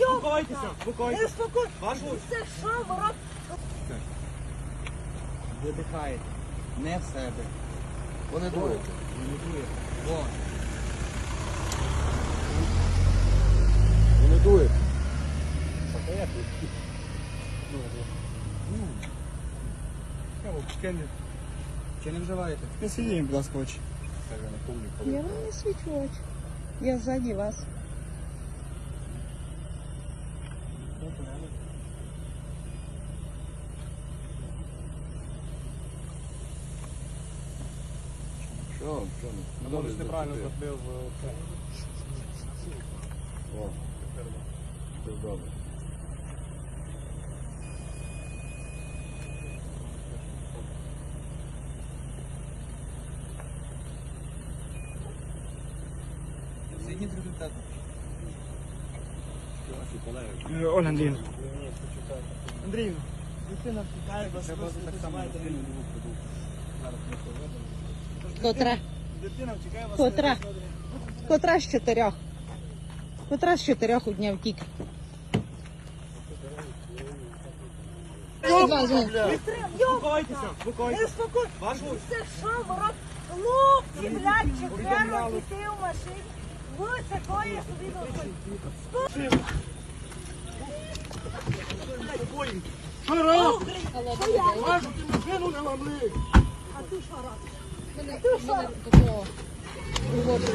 Спокойтеся, спокойтеся. Це що, ворот? видихаєте. Не в себе. Вони дують. Не дуєте. О. Вони дують. Чи не вживаєте? Не сидіть, будь ласка, очі. Я вам не свічу очі. Я ззаді вас. Что, что? Ну, а може ти неправильно зробив це. О, це добре. результат. Оля Андріївна. Андріївна, дитина втікає, вас Треба так само. Котра? Дитина втікає, вас Котра? Котра з чотирьох? Котра з чотирьох у дня втік? Спокойтеся, спокойтеся. Вашу Це що, ворот? Хлопці, блядь, четверо дітей в машині. Ви такої собі дозволите. Вашу ти машину не ламли! А ти що робиш? А ти що? Угоду.